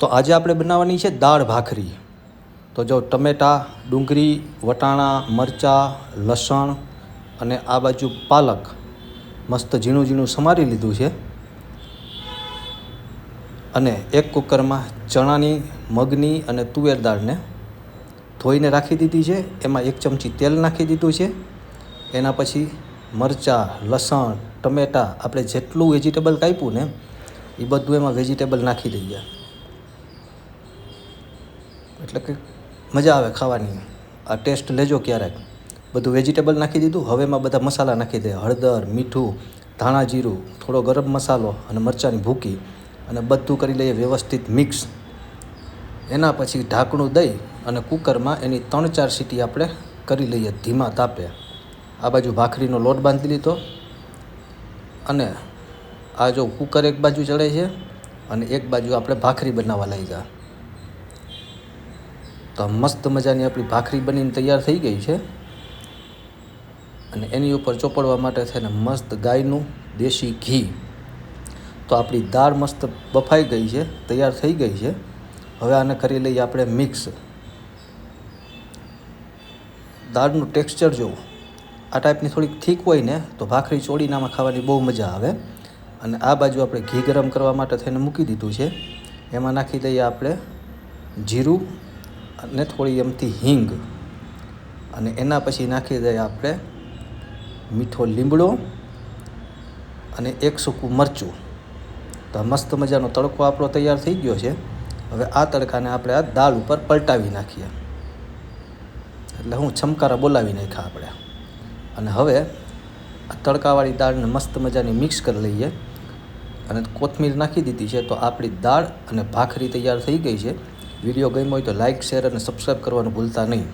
તો આજે આપણે બનાવવાની છે દાળ ભાખરી. તો જો ટમેટાં, ડુંગળી, વટાણા, મરચાં, લસણ અને આ બાજુ પાલક મસ્ત ઝીણું ઝીણું સમારી લીધું છે. અને એક કુકરમાં ચણાની, મગની અને તુવેર દાળને ધોઈને રાખી દીધી છે. એમાં એક ચમચી તેલ નાખી દીધું છે. એના પછી મરચાં, લસણ, ટમેટાં આપણે જેટલું વેજીટેબલ કાપ્યું ને, એ બધું એમાં વેજીટેબલ નાખી દઈએ. એટલે કે મજા આવે ખાવાની. આ ટેસ્ટ લેજો ક્યારેક. બધું વેજીટેબલ નાખી દીધું, હવે એમાં બધા મસાલા નાખી દે. હળદર, મીઠું, ધાણા જીરું, થોડો ગરમ મસાલો અને મરચાંની ભૂકી અને બધું કરી લઈએ વ્યવસ્થિત મિક્સ. એના પછી ઢાંકણું દઈ અને કુકરમાં એની ત્રણ ચાર સીટી આપણે કરી લઈએ ધીમા તાપે. આ બાજુ ભાખરીનો લોટ બાંધી લીધો અને આ જો કુકર એક બાજુ ચડે છે અને એક બાજુ આપણે ભાખરી બનાવવા લાગ્યા. તો આ મસ્ત મજાની આપણી ભાખરી બનીને તૈયાર થઈ ગઈ છે. અને એની ઉપર ચોપડવા માટે થઈને મસ્ત ગાયનું દેશી ઘી. તો આપણી દાળ મસ્ત બફાઈ ગઈ છે, તૈયાર થઈ ગઈ છે. હવે આને કરી લઈએ આપણે મિક્સ. દાળનું ટેક્સચર જોવું. આ ટાઈપની થોડીક થીક હોય ને, તો ભાખરી ચોળીને આમાં ખાવાની બહુ મજા આવે. અને આ બાજુ આપણે ઘી ગરમ કરવા માટે થઈને મૂકી દીધું છે. એમાં નાખી દઈએ આપણે જીરું અને થોડી એમથી હિંગ. અને એના પછી નાખી દઈએ આપણે મીઠો લીમડો અને એક સૂકું મરચું. તો મસ્ત મજાનો તડકો આપણો તૈયાર થઈ ગયો છે. હવે આ તડકાને આપણે આ દાળ ઉપર પલટાવી નાખીએ. એટલે હું છમકારા બોલાવી નાખ્યા આપણે. અને હવે આ તડકાવાળી દાળને મસ્ત મજાની મિક્સ કરી લઈએ. અને કોથમીર નાખી દીધી છે તો આપણી દાળ અને ભાખરી તૈયાર થઈ ગઈ છે. વીડિયો ગમ્યો હોય તો લાઇક શેર અને સબસ્ક્રાઈબ કરવાનું ભૂલતા નહીં.